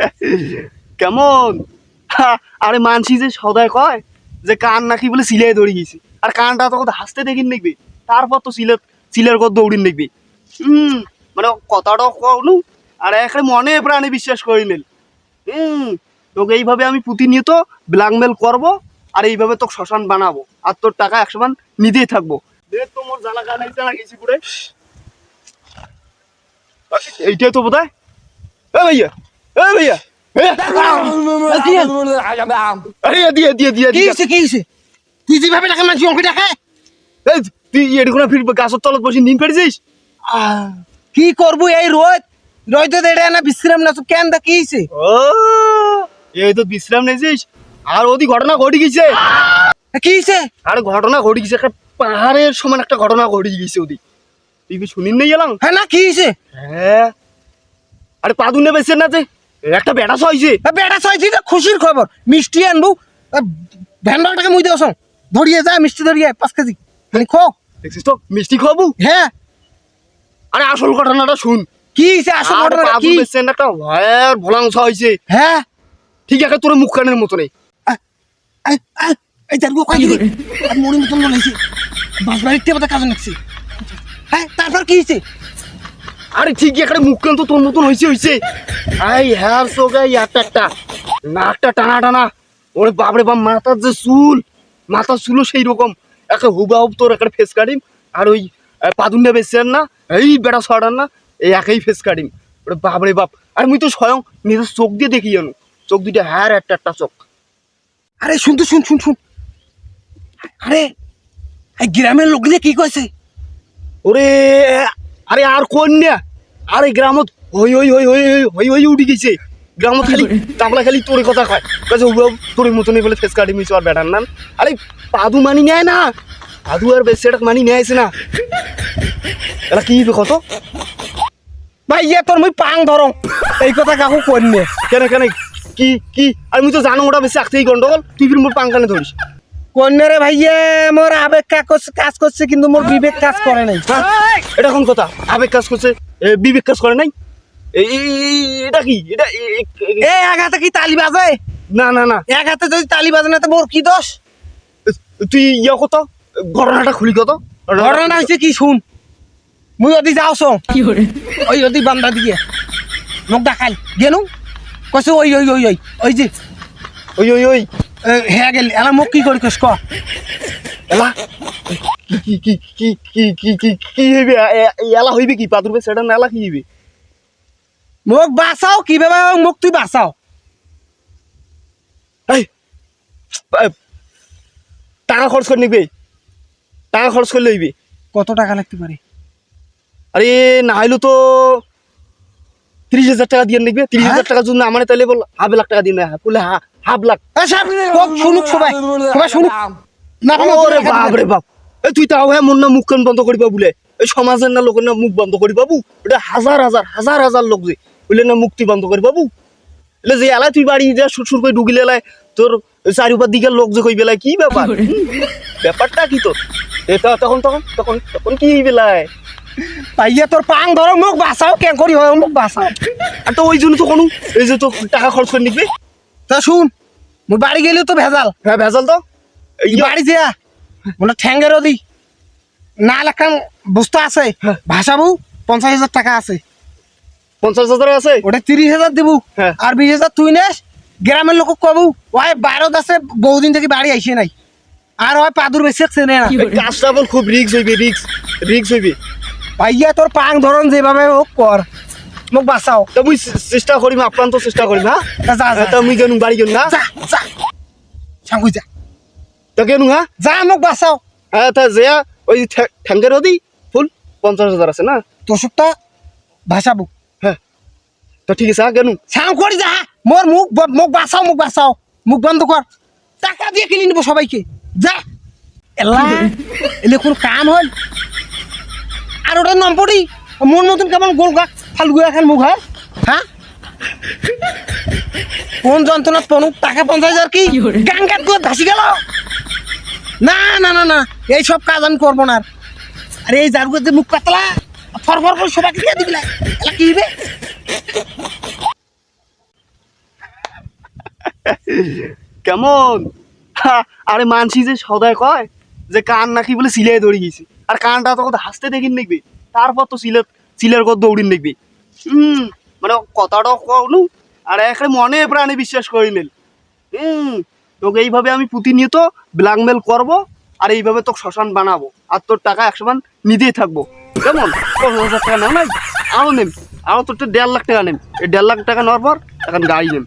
কেমন? আরে মানসি যে সদায় কয় যে কান নাকি বলে সিলাই দৌড়ি গেছি। আর কানটা তখন হাসতে দেখিন দেখবি। তারপর তো সিলের সিলের কত দৌড়িন দেখবি। হুম মানে কথাটাও কনু আর এখানে মনে প্রাণে বিশ্বাস করি নিল। হুম, তোকে এইভাবে আমি প্রতিনিয়ত ব্ল্যাকমেল করব আর এইভাবে তোকে শ্মশান বানাবো। আর তোর টাকা একশো মান নিতেই থাকব। দেখ তো মোর জ্বালা গান না গেছি পুরে এইটাই তো বোধ হয় ভাইয়া। এ ভাইয়া তুই যেভাবে টাকা মানছি অঙ্ক এই, তুই এরকম ফির গাছের তলত বসে নিন পেরেছিস কি করব এই রোদ? রোদ দেড়ে না বিশ্রাম না তো কেন দা কি হয়েছে ও এই তো বিশ্রাম নিয়েছিস আর ওদি ঘটনা ঘটে গেছে। কি হয়েছে আর ঘটনা ঘটে গেছে একটা পাহাড়ের সমান একটা ঘটনা ঘটে গেছে ওদি। তুই কি শুনিন নাই গেলাম হ্যাঁ না কি হয়েছে হ্যাঁ। আরে পাদুনে বেছে না যে? একটা বেটা বেটা তো খুশির খবর। মিষ্টি আনব। মুই দেওয়া ধরিয়ে যায় মিষ্টি ধরিয়ে পাঁচ কেজি। মানে খো। দেখছিস তো? মিষ্টি খাওয়াবো হ্যাঁ আরে আসল ঘটনাটা শুন। কি আসল ঘটনা কি? একটা ভয়ের হ্যাঁ ঠিক আছে তোর মুখ কানের মতো নেই এই কয় দিবি? আর মরির মতন বলেছি বাস বাড়ির টেপাতে কাজে নাকছি হ্যাঁ তারপর কি হয়েছে আরে ঠিক একটা মুখ কান তো তোর মতন হয়েছে হয়েছে আই হ্যাঁ সোগাই একটা একটা। নাকটা টানা টানা। ওরে বাপরে বাপ, মাথার যে চুল, মাথার চুলও সেই রকম। একটা হুবা হুব তোর একটা ফেস কাটিম আর ওই পাদুনটা বেচছেন না? এই বেটা ছড়ান না, এই একই ফেস কাটিম ওরে বাপরে বাপ। আর মুই তো স্বয়ং নিজের চোখ দিয়ে দেখি জানো। চোখ দুইটা হ্যাঁ একটা একটা চোখ। আরে শুন তো, শুন শুন শুন। আরে গ্রামের লোক দিয়ে কি কইছে? ওরে, আরে আর কোন না আরে গ্রামত হই হই হই হই হই হই হই উঠি গেছে। গ্রামত খালি তাবলা খালি তোর কথা কয়। কাছে তোর মতনই বলে ফেস কাটি মিছো আর বেটার নাম। আরে পাদু মানি নেয় না। পাদু আর এটা মানি নেয়ছে না। এটা কি কত? ভাই ইয়ে তোর মুই পাং ধরং। এই কথা কাকু কইনে কেন কেন কি কি? আর মুই তো জানো ওটা বেশি আখতেই গন্ডগোল। তুই ফির মোর পাঙ্কানে ধরিস। কইনে রে ভাইয়ে মোর আবেগ কাজ কাজ করছে কিন্তু মোর বিবেক কাজ করে নাই। হ্যাঁ? এটা কোন কথা? আবেগ কাজ করছে? বিবেক কাজ করে নাই? এটা কি? এটা এ- এক হাতে কি তালি বাজে? না না না। এক হাতে যদি তালি বাজে না তো মোর কি দোষ? তুই ইয়ে কত? ঘটনাটা খুলি কত? ঘটনা হয়েছে কি শুন। মুই অদি যাও সং ওই অদি বান্দা দিয়ে। মোক দেখাল গেনু কইছে ওই ওই ওই ওই ওই যে ওই ওই ওই হ্যাঁ গেল। এলা মোক কি করি কস ক? এলা? হইবে এলা হইবে কি পাতুরবে সেটা না এলা কি হইবে মোক বাঁচাও কীভাবে মোক তুই বাঁচাও টাকা খরচ করে নিবি টাকা খরচ করে লইবি কত টাকা লাগতে পারে আরে না হইল তো তিরিশ হাজার টাকা দিয়ে নিবি তিরিশ হাজার টাকা যদি আমার তাহলে বল হাফ লাখ টাকা দিয়ে বলে হাফ লাখ শুনুক সবাই সবাই শুনুক না, ওরে বাপ রে বাপ এই তুই তাও হ্যাঁ মন না মুখ কান বন্ধ করিবা বলে। এই সমাজের না লোকের না মুখ বন্ধ করি বাবু এটা হাজার হাজার হাজার হাজার লোক যে বলে না মুক্তি বন্ধ করি বাবু এলে যে এলাই তুই বাড়ি যা সুর সুর করে ঢুকিলে এলাই তোর চারিপার দিকের লোক যে কই বেলায় কি ব্যাপার? ব্যাপারটা কি তোর? এটা তখন তখন তখন তখন কি বেলায় পাইয়া তোর পাং ধরো মোক বাঁচাও কেন করি হয় মোক বাঁচাও। আর তো ওই জন্য তো কোনো এই যে তো টাকা খরচ করে নিবি। তা শুন মোর বাড়ি গেলেও তো ভেজাল। হ্যাঁ ভেজাল তো। বাড়ি যা। বলে ঠ্যাঙ্গের দি না লেখান বস্তু আছে হ্যাঁ। ভাসাবু পঞ্চাশ হাজার টাকা আছে। পঞ্চাশ হাজার আছে? ওটা তিরিশ হাজার দিব। হ্যাঁ। আর বিশ হাজার তুই নেস গ্রামের লোক কবু ওই বাইরত আছে বহুদিন থেকে বাড়ি আইসে নাই। আর ওই পাদুর বেশি চেনে না। কাজটা বল খুব রিক্স হইবে রিক্স রিক্স হইবে। ভাইয়া তোর পাং ধরন যেভাবে হোক কর। মোক বাঁচাও। তা মুই চেষ্টা করিম আপ্রান্ত চেষ্টা করিম হ্যাঁ? যা যা। তা মুই গেলুম বাড়ি গেলুম না? যা যা। সাঙ্গুই যা। তা গেলুম হ্যাঁ যা মোক বাঁচাও। হ্যাঁ তা যে ওই ঠ্যা- ঠ্যাঙ্গের ওদি ফুল পঞ্চাশ হাজার আছে না? তোষকটা ভাসাবো হ্যাঁ। তো ঠিক আছে হ্যাঁ গেলুম সাং করি যা মোর মুখ মুখ বাঁচাও মুখ বাঁচাও। মুখ বন্ধ কর টাকা দিয়ে কিনে নিবো সবাইকে। যা। এলা এলে কোনো কাম হল। আর ওটা নম্বরই মন মতন কেমন গোল গা ফালগু এখন মুখ হয় হ্যাঁ কোন যন্ত্রণা পনুক টাকা পঞ্চাশ হাজার কি? গান গান করে ভাসি গেল। না না না না, এই সব কাজ আমি করব না আর। এই জারুকে যে মুখ পাতলা ফর ফর করে সবাইকে দিবি কি হইবে কেমন? আরে মানসি যে সদায় কয় যে কান নাকি বলে সিলাই দৌড়ে গেছি। আর কানটা তো কত হাসতে দেখিন দেখবি। তারপর তো সিলের সিলের কত দৌড়িন দেখবি। হুম মানে কথাটাও কনু আর এখানে মনে প্রাণে বিশ্বাস করি নিল হুম তোকে এইভাবে আমি প্রতিনিয়ত ব্ল্যাকমেল করব আর এইভাবে তোকে শ্মশান বানাবো। আর তোর টাকা একশো মান নিতেই থাকব। কেমন? দশ হাজার টাকা নেও নাই? আরও নেম। আরও তোর তো দেড় লাখ টাকা নেম। এই দেড় লাখ টাকা নেওয়ার পর এখন গাড়ি নেম।